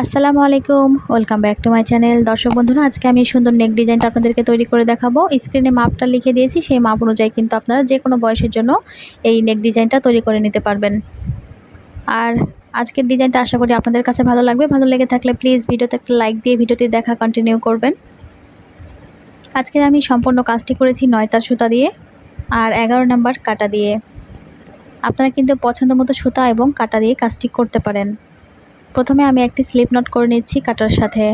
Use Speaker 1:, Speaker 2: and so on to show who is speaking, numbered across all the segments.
Speaker 1: আসসালামু আলাইকুম। Welcome back to my channel দর্শক বন্ধুরা, আজকে আমি সুন্দর নেক ডিজাইনটা আপনাদেরকে তৈরি করে দেখাবো। স্ক্রিনে মাপটা লিখে দিয়েছি, সেই মাপ অনুযায়ী কিন্তু আপনারা যে কোনো বয়সের জন্য এই নেক ডিজাইনটা তৈরি করে নিতে পারবেন। আর আজকের ডিজাইনটা আশা করি আপনাদের কাছে ভালো লাগবে। ভালো লেগে থাকলে প্লিজ ভিডিওতে একটা লাইক দিয়ে ভিডিওটি দেখা কন্টিনিউ করবেন। আজকে আমি সম্পূর্ণ কাজটি করেছি নয়তার সুতা দিয়ে আর এগারো নাম্বার কাটা দিয়ে। আপনারা কিন্তু পছন্দ মতো সুতা এবং কাটা দিয়ে কাজটি করতে পারেন। প্রথমে আমি একটি স্লিপ নট করে নিচ্ছি কাটার সাথে।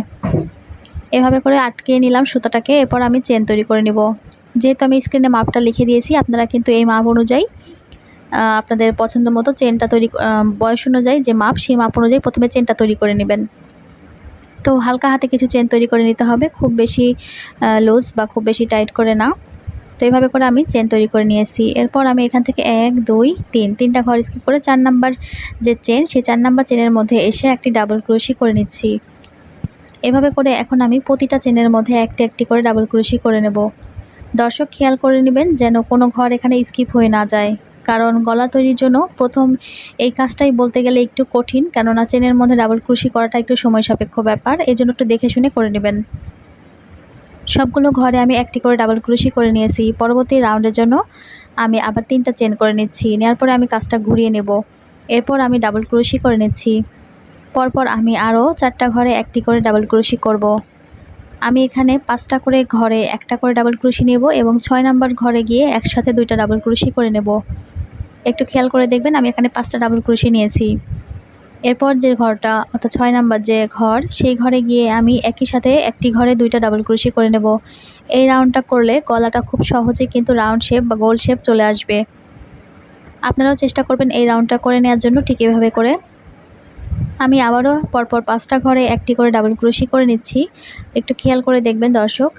Speaker 1: এভাবে করে আটকে নিলাম সুতাটাকে, এরপর আমি চেন তৈরি করে নিব। যেহেতু আমি স্ক্রিনে মাপটা লিখে দিয়েছি, আপনারা কিন্তু এই মাপ অনুযায়ী আপনাদের পছন্দ মতো চেনটা তৈরি বয়স অনুযায়ী যে মাপ, সেই মাপ অনুযায়ী প্রথমে চেনটা তৈরি করে নেবেন। তো হালকা হাতে কিছু চেন তৈরি করে নিতে হবে, খুব বেশি লুজ বা খুব বেশি টাইট করে না। তো এইভাবে করে আমি চেন তৈরি করে নিয়েছি। এরপর আমি এখান থেকে এক, দুই, তিন, তিনটা ঘর স্কিপ করে চার নাম্বার যে চেন সেই চার নাম্বার চেনের মধ্যে এসে একটি ডাবল ক্রোশি করে নিচ্ছি। এভাবে করে এখন আমি প্রতিটা চেনের মধ্যে একটি একটি করে ডাবল ক্রোশি করে নেব। দর্শক খেয়াল করে নেবেন যেন কোনো ঘর এখানে স্কিপ হয়ে না যায়। কারণ গলা তৈরির জন্য প্রথম এই কাজটাই বলতে গেলে একটু কঠিন, কেননা চেনের মধ্যে ডাবল ক্রুশি করাটা একটু সময় সাপেক্ষ ব্যাপার। এই জন্য একটু দেখে শুনে করে নেবেন। সবগুলো ঘরে আমি একটি করে ডাবল ক্রুশি করে নিয়েছি। পরবর্তী রাউন্ডের জন্য আমি আবার তিনটা চেন করে নিচ্ছি। নেওয়ার পরে আমি কাজটা ঘুরিয়ে নেব। এরপর আমি ডাবল ক্রুশি করে নিচ্ছি। পরপর আমি আরও চারটা ঘরে একটি করে ডাবল ক্রুশি করব। আমি এখানে পাঁচটা করে ঘরে একটা করে ডাবল ক্রুশি নেব এবং ছয় নাম্বার ঘরে গিয়ে একসাথে দুইটা ডাবল ক্রুশি করে নেব। একটু খেয়াল করে দেখবেন আমি এখানে পাঁচটা ডাবল ক্রুশি নিয়েছি। এরপর যে ঘরটা, অর্থাৎ ছয় নাম্বার যে ঘর, সেই ঘরে গিয়ে আমি একই সাথে একটি ঘরে দুইটা ডাবল ক্রুশি করে নেব। এই রাউন্ডটা করলে গলাটা খুব সহজে কিন্তু রাউন্ড শেপ বা গোল শেপ চলে আসবে। আপনারাও চেষ্টা করবেন এই রাউন্ডটা করে নেওয়ার জন্য ঠিক এভাবে করে। আমি আবারও পরপর পাঁচটা ঘরে একটি করে ডাবল ক্রুশি করে নিচ্ছি। একটু খেয়াল করে দেখবেন দর্শক।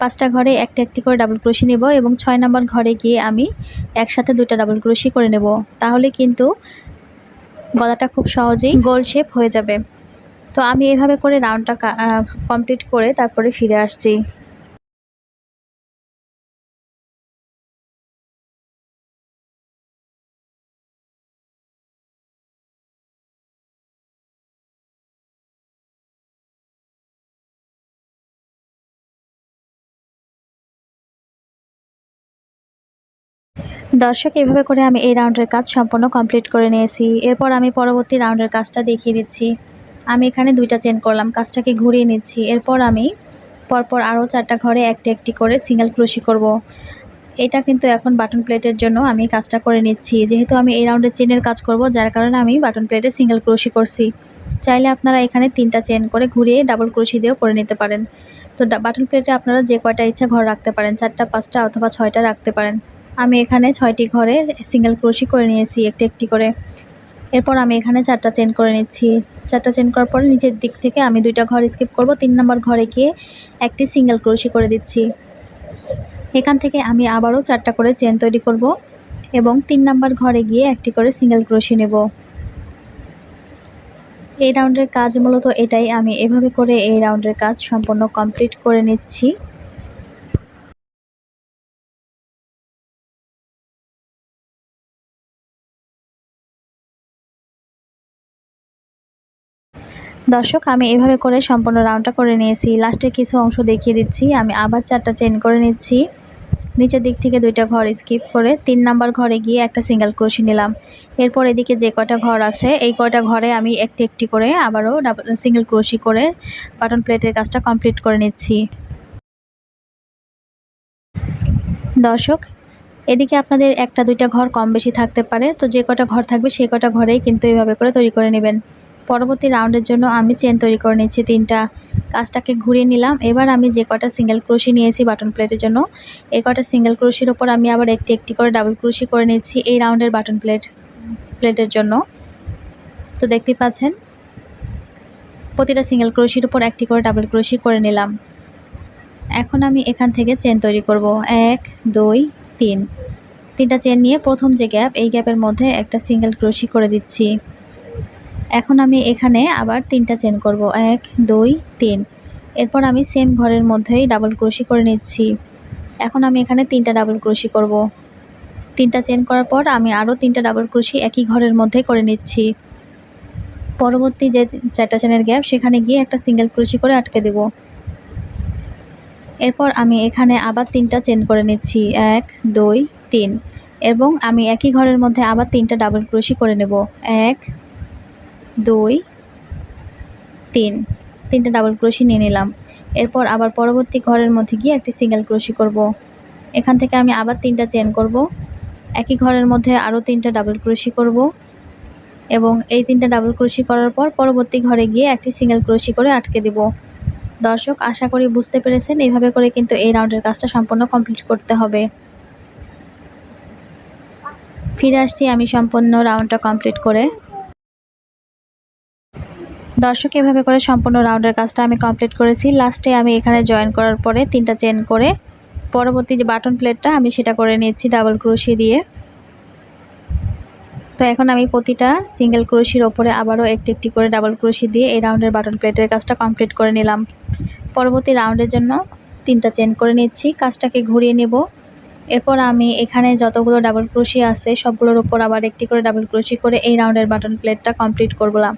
Speaker 1: পাঁচটা ঘরে একটা একটি করে ডাবল ক্রোশি নেব এবং ছয় নম্বর ঘরে গিয়ে আমি একসাথে দুইটা ডাবল ক্রোশি করে নেব। তাহলে কিন্তু গলাটা খুব সহজেই গোল শেপ হয়ে যাবে। তো আমি এভাবে করে রাউন্ডটা কমপ্লিট করে তারপরে ফিরে আসছি। দর্শক, এভাবে করে আমি এই রাউন্ডের কাজ সম্পূর্ণ কমপ্লিট করে নিয়েছি। এরপর আমি পরবর্তী রাউন্ডের কাজটা দেখিয়ে দিচ্ছি। আমি এখানে দুইটা চেন করলাম, কাজটাকে ঘুরিয়ে নিচ্ছি। এরপর আমি পরপর আরও চারটা ঘরে একটি একটি করে সিঙ্গেল ক্রোশি করব। এটা কিন্তু এখন বাটন প্লেটের জন্য আমি কাজটা করে নিচ্ছি। যেহেতু আমি এই রাউন্ডের চেনের কাজ করব, যার কারণে আমি বাটন প্লেটে সিঙ্গেল ক্রোশি করছি। চাইলে আপনারা এখানে তিনটা চেন করে ঘুরিয়ে ডাবল ক্রোশি দিয়েও করে নিতে পারেন। তো বাটন প্লেটে আপনারা যে কয়টা ইচ্ছা ঘর রাখতে পারেন, চারটা, পাঁচটা অথবা ছয়টা রাখতে পারেন। আমি এখানে ছয়টি ঘরে সিঙ্গেল ক্রোশি করে নিয়েছি, একটি একটি করে। এরপর আমি এখানে চারটা চেন করে নিচ্ছি। চারটা চেন করার পর নিচের দিক থেকে আমি দুইটা ঘর স্কিপ করব। তিন নম্বর ঘরে গিয়ে একটি সিঙ্গেল ক্রোশি করে দিচ্ছি। এখান থেকে আমি আবারও চারটা করে চেন তৈরি করব এবং তিন নাম্বার ঘরে গিয়ে একটি করে সিঙ্গেল ক্রোশি নেব। এই রাউন্ডের কাজ মূলত এটাই। আমি এভাবে করে এই রাউন্ডের কাজ সম্পূর্ণ কমপ্লিট করে নিচ্ছি। দর্শক, আমি এভাবে করে সম্পূর্ণ রাউন্ডটা করে নিয়েছি। লাস্টের কিছু অংশ দেখিয়ে দিচ্ছি। আমি আবার চারটা চেন করে নিচ্ছি। নিচের দিক থেকে দুইটা ঘর স্কিপ করে তিন নাম্বার ঘরে গিয়ে একটা সিঙ্গেল ক্রোশি নিলাম। এরপর এদিকে যে কয়টা ঘর আছে, এই কয়টা ঘরে আমি একটি একটি করে আবারও ডাবল সিঙ্গেল ক্রোশি করে বাটন প্লেটের কাজটা কমপ্লিট করে নিচ্ছি। দর্শক, এদিকে আপনাদের একটা দুইটা ঘর কম বেশি থাকতে পারে। তো যে কটা ঘর থাকবে, সেই কটা ঘরেই কিন্তু এইভাবে করে তৈরি করে নেবেন। পরবর্তী রাউন্ডের জন্য আমি চেন তৈরি করে নিচ্ছি তিনটা। কাজটাকে ঘুরিয়ে নিলাম। এবার আমি যে কটা সিঙ্গেল ক্রোশি নিয়েছি বাটন প্লেটের জন্য, এই কটা সিঙ্গেল ক্রোশির ওপর আমি আবার একটি একটি করে ডাবল ক্রোশি করে নিচ্ছি এই রাউন্ডের বাটন প্লেট প্লেটের জন্য। তো দেখতে পাচ্ছেন, প্রতিটা সিঙ্গেল ক্রোশির উপর একটি করে ডাবল ক্রোশি করে নিলাম। এখন আমি এখান থেকে চেন তৈরি করব। এক, দুই, তিন। তিনটা চেন নিয়ে প্রথম যে গ্যাপ এই গ্যাপের মধ্যে একটা সিঙ্গেল ক্রোশি করে দিচ্ছি। এখন আমি এখানে আবার তিনটা চেন করব। এক, দুই, তিন। এরপর আমি সেম ঘরের মধ্যেই ডাবল ক্রোশি করে নিচ্ছি। এখন আমি এখানে তিনটা ডাবল ক্রোশি করব। তিনটা চেন করার পর আমি আরও তিনটা ডাবল ক্রোশি একই ঘরের মধ্যে করে নিচ্ছি। পরবর্তী যে চারটা চেনের গ্যাপ সেখানে গিয়ে একটা সিঙ্গেল ক্রোশি করে আটকে দেব। এরপর আমি এখানে আবার তিনটা চেন করে নিচ্ছি। এক, দুই, তিন। এবং আমি একই ঘরের মধ্যে আবার তিনটা ডাবল ক্রোশি করে নেব। এক দুই, তিন। তিনটা ডাবল ক্রোশি নিয়ে নিলাম। এরপর আবার পরবর্তী ঘরের মধ্যে গিয়ে একটি সিঙ্গেল ক্রোশি করব। এখান থেকে আমি আবার তিনটা চেন করব। একই ঘরের মধ্যে আরও তিনটা ডাবল ক্রোশি করব। এবং এই তিনটা ডাবল ক্রোশি করার পর পরবর্তী ঘরে গিয়ে একটি সিঙ্গেল ক্রোশি করে আটকে দেব। দর্শক, আশা করি বুঝতে পেরেছেন। এইভাবে করে কিন্তু এই রাউন্ডের কাজটা সম্পূর্ণ কমপ্লিট করতে হবে। ফিরে আসছি আমি সম্পূর্ণ রাউন্ডটা কমপ্লিট করে। দর্শক, এভাবে করে সম্পূর্ণ রাউন্ডের কাজটা আমি কমপ্লিট করেছি। লাস্টে আমি এখানে জয়েন করার পরে তিনটা চেন করে পরবর্তী যে বাটন প্লেটটা, আমি সেটা করে নিয়েছি ডাবল ক্রোশি দিয়ে। তো এখন আমি প্রতিটা সিঙ্গেল ক্রোশির ওপরে আবারও একটি একটি করে ডাবল ক্রোশি দিয়ে এই রাউন্ডের বাটন প্লেটের কাজটা কমপ্লিট করে নিলাম। পরবর্তী রাউন্ডের জন্য তিনটা চেন করে নিচ্ছি, কাজটাকে ঘুরিয়ে নেব। এরপর আমি এখানে যতগুলো ডাবল ক্রোশি আছে, সবগুলোর ওপর আবার একটি করে ডাবল ক্রোশি করে এই রাউন্ডের বাটন প্লেটটা কমপ্লিট করলাম।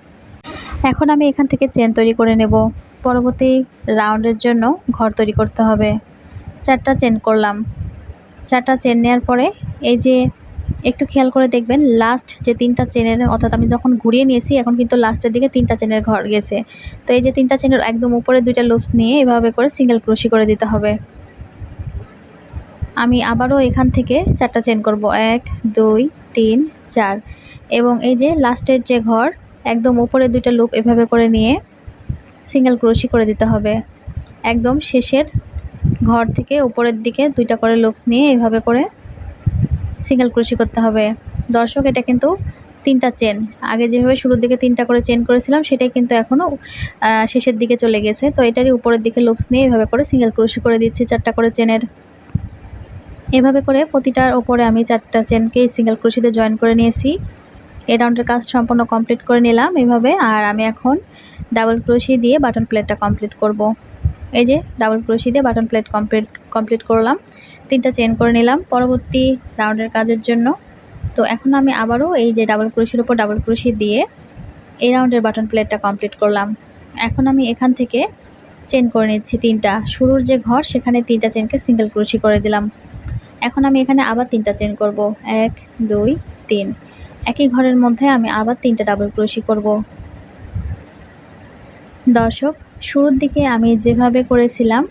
Speaker 1: এখন আমি এখান থেকে চেন তৈরি করে নেব। পরবর্তী রাউন্ডের জন্য ঘর তৈরি করতে হবে। চারটা চেন করলাম। চারটা চেন নেওয়ার পরে এই যে একটু খেয়াল করে দেখবেন লাস্ট যে তিনটা চেনের, অর্থাৎ আমি যখন ঘুরিয়ে নিয়েছি, এখন কিন্তু লাস্টের দিকে তিনটা চেনের ঘর গেছে। তো এই যে তিনটা চেনের একদম উপরে দুইটা লুপস নিয়ে এভাবে করে সিঙ্গেল ক্রোশি করে দিতে হবে। আমি আবারও এখান থেকে চারটা চেন করব। এক, দুই, তিন, চার। এবং এই যে লাস্টের যে ঘর একদম উপরে দুইটা লুপ এভাবে করে নিয়ে সিঙ্গেল ক্রোশি করে দিতে হবে। একদম শেষের ঘর থেকে উপরের দিকে দুইটা করে লুপস নিয়ে এভাবে করে সিঙ্গেল ক্রোশি করতে হবে। দর্শক, এটা কিন্তু তিনটা চেন আগে যেভাবে শুরুর দিকে তিনটা করে চেন করেছিলাম, সেটাই কিন্তু এখনও শেষের দিকে চলে গেছে। তো এটারই উপরের দিকে লুপস নিয়ে এভাবে করে সিঙ্গেল ক্রোশি করে দিচ্ছি চারটা করে চেনের এভাবে করে প্রতিটার ওপরে আমি চারটা চেনকে সিঙ্গেল ক্রোশিতে জয়েন করে নিয়েছি। এই রাউন্ডের কাজ সম্পূর্ণ কমপ্লিট করে নিলাম এভাবে, আর আমি এখন ডাবল ক্রোশি দিয়ে বাটন প্লেটটা কমপ্লিট করব। এই যে ডাবল ক্রোশি দিয়ে বাটন প্লেট কমপ্লিট কমপ্লিট করলাম, তিনটা চেন করে নিলাম পরবর্তী রাউন্ডের কাজের জন্য। তো এখন আমি আবারও এই যে ডাবল ক্রোশির উপর ডাবল ক্রোশি দিয়ে এই রাউন্ডের বাটন প্লেটটা কমপ্লিট করলাম। এখন আমি এখান থেকে চেন করে নিচ্ছি তিনটা। শুরুর যে ঘর, সেখানে তিনটা চেনকে সিঙ্গেল ক্রোশি করে দিলাম। এখন আমি এখানে আবার তিনটা চেন করব। এক, দুই, তিন। একই ঘরের মধ্যে আমি আবার তিনটা ডাবল ক্রোশি করব। দর্শক, শুরুর দিকে আমি যেভাবে করেছিলাম,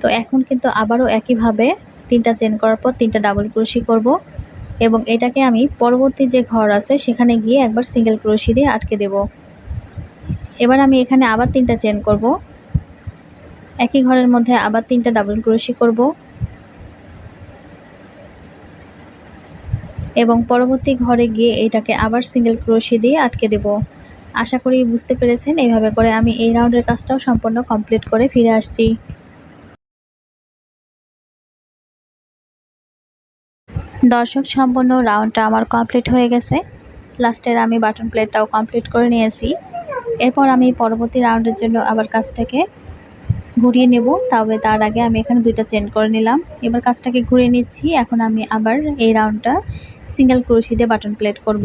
Speaker 1: তো এখন কিন্তু আবারও একইভাবে তিনটা চেন করার পর তিনটা ডাবল ক্রোশি করব এবং এটাকে আমি পরবর্তী যে ঘর আছে, সেখানে গিয়ে একবার সিঙ্গেল ক্রোশি দিয়ে আটকে দেব। এবার আমি এখানে আবার তিনটা চেন করব। একই ঘরের মধ্যে আবার তিনটা ডাবল ক্রোশি করব। এবং পরবর্তী ঘরে গিয়ে এটাকে আবার সিঙ্গেল ক্রোশি দিয়ে আটকে দেব। আশা করি বুঝতে পেরেছেন এইভাবে করে আমি এই রাউন্ডের কাজটাও সম্পূর্ণ কমপ্লিট করে ফিরে আসছি। দর্শক, সম্পূর্ণ রাউন্ডটা আমার কমপ্লিট হয়ে গেছে। লাস্টের আমি বাটন প্লেটটাও কমপ্লিট করে নিয়েছি। এরপর আমি পরবর্তী রাউন্ডের জন্য আবার কাজটাকে ঘুরিয়ে নেব। তবে তার আগে আমি এখানে দুইটা চেন করে নিলাম। এবার কাজটাকে ঘুরিয়ে নিচ্ছি। এখন আমি আবার এই রাউন্ডটা সিঙ্গেল ক্রোশি দিয়ে বাটন প্লেট করব।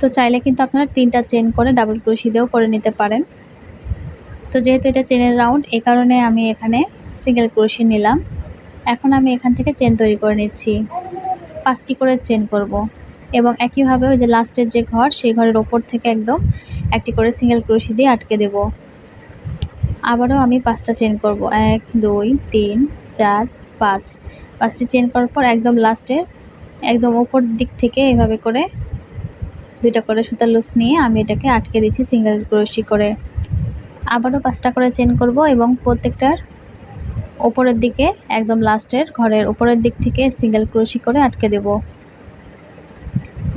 Speaker 1: তো চাইলে কিন্তু আপনারা তিনটা চেন করে ডাবল ক্রোশি দিয়েও করে নিতে পারেন। তো যেহেতু এটা চেনের রাউন্ড এ কারণে আমি এখানে সিঙ্গেল ক্রোশি নিলাম। এখন আমি এখান থেকে চেন তৈরি করে নিচ্ছি। পাঁচটি করে চেন করব। এবং একইভাবে ওই যে লাস্টের যে ঘর, সেই ঘরের ওপর থেকে একদম একটি করে সিঙ্গেল ক্রোশি দিয়ে আটকে দেব। আবারও আমি পাঁচটা চেন করব। এক, দুই, তিন, চার, পাঁচ। পাঁচটি চেন করার পর একদম লাস্টের একদম ওপর দিক থেকে এভাবে করে দুইটা করে সুতার লুজ নিয়ে আমি এটাকে আটকে দিচ্ছি সিঙ্গেল ক্রোশি করে। আবারও পাঁচটা করে চেন করব এবং প্রত্যেকটার ওপরের দিকে একদম লাস্টের ঘরের উপরের দিক থেকে সিঙ্গেল ক্রোশি করে আটকে দেব।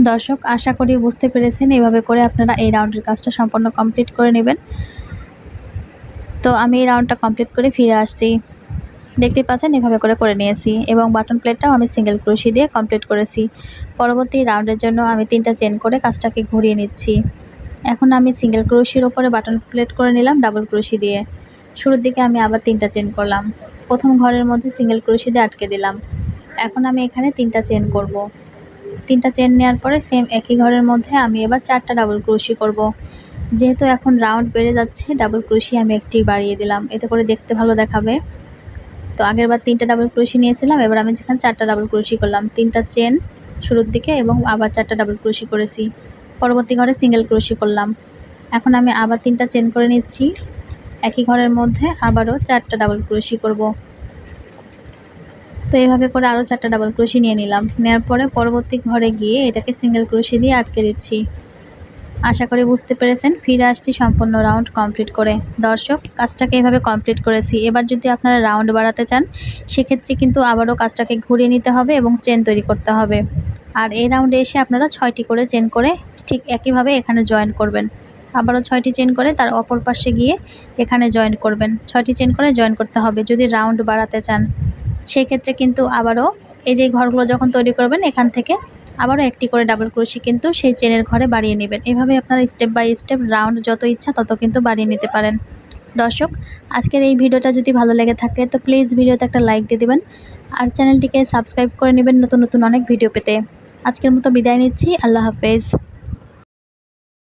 Speaker 1: দর্শক, আশা করি বুঝতে পেরেছেন। এভাবে করে আপনারা এই রাউন্ডের কাজটা সম্পূর্ণ কমপ্লিট করে নেবেন। তো আমি এই রাউন্ডটা কমপ্লিট করে ফিরে আসছি। দেখতে পাচ্ছেন, এভাবে করে করে নিয়েছি এবং বাটন প্লেটটাও আমি সিঙ্গেল ক্রোশি দিয়ে কমপ্লিট করেছি। পরবর্তী রাউন্ডের জন্য আমি তিনটা চেন করে কাজটাকে ঘুরিয়ে নিচ্ছি। এখন আমি সিঙ্গেল ক্রোশির ওপরে বাটন প্লেট করে নিলাম ডাবল ক্রোশি দিয়ে। শুরুর দিকে আমি আবার তিনটা চেন করলাম। প্রথম ঘরের মধ্যে সিঙ্গেল ক্রোশি দিয়ে আটকে দিলাম। এখন আমি এখানে তিনটা চেন করব। তিনটা চেন নেওয়ার পরে সেম একই ঘরের মধ্যে আমি এবার চারটা ডাবল ক্রোশি করব। যেহেতু এখন রাউন্ড বেড়ে যাচ্ছে ডাবল ক্রোশি আমি একটি বাড়িয়ে দিলাম। এতে করে দেখতে ভালো দেখাবে। তো আগের বার তিনটা ডাবল ক্রোশি নিয়েছিলাম, এবার আমি যেখানে চারটা ডাবল ক্রোশি করলাম। তিনটা চেন শুরুর দিকে এবং আবার চারটা ডাবল ক্রোশি করেছি। পরবর্তী ঘরে সিঙ্গেল ক্রোশি করলাম। এখন আমি আবার তিনটা চেন করে নিচ্ছি। একই ঘরের মধ্যে আবারও চারটা ডাবল ক্রোশি করব। তো এইভাবে করে আরও চারটা ডাবল ক্রোশি নিয়ে নিলাম। নেওয়ার পরে পরবর্তী ঘরে গিয়ে এটাকে সিঙ্গেল ক্রোশি দিয়ে আটকে দিচ্ছি। আশা করি বুঝতে পেরেছেন। ফিরে আসছি সম্পূর্ণ রাউন্ড কমপ্লিট করে। দর্শক, কাজটাকে এভাবে কমপ্লিট করেছি। এবার যদি আপনারা রাউন্ড বাড়াতে চান, সেক্ষেত্রে কিন্তু আবারও কাজটাকে ঘুরিয়ে নিতে হবে এবং চেন তৈরি করতে হবে। আর এই রাউন্ডে এসে আপনারা ছয়টি করে চেন করে ঠিক একইভাবে এখানে জয়েন করবেন। আবারও ছয়টি চেন করে তার অপর পাশে গিয়ে এখানে জয়েন করবেন। ছয়টি চেন করে জয়েন করতে হবে। যদি রাউন্ড বাড়াতে চান, সেক্ষেত্রে কিন্তু আবারও এই যে ঘরগুলো যখন তৈরি করবেন, এখান থেকে আবারও একটি করে ডাবল ক্রোশি কিন্তু সেই চেনের ঘরে বাড়িয়ে নেবেন। এভাবে আপনারা স্টেপ বাই স্টেপ রাউন্ড যত ইচ্ছা তত কিন্তু বাড়িয়ে নিতে পারেন। দর্শক, আজকের এই ভিডিওটা যদি ভালো লেগে থাকে তো প্লিজ ভিডিওতে একটা লাইক দিয়ে দেবেন আর চ্যানেলটিকে সাবস্ক্রাইব করে নেবেন নতুন নতুন অনেক ভিডিও পেতে। আজকের মতো বিদায় নিচ্ছি। আল্লাহ হাফেজ।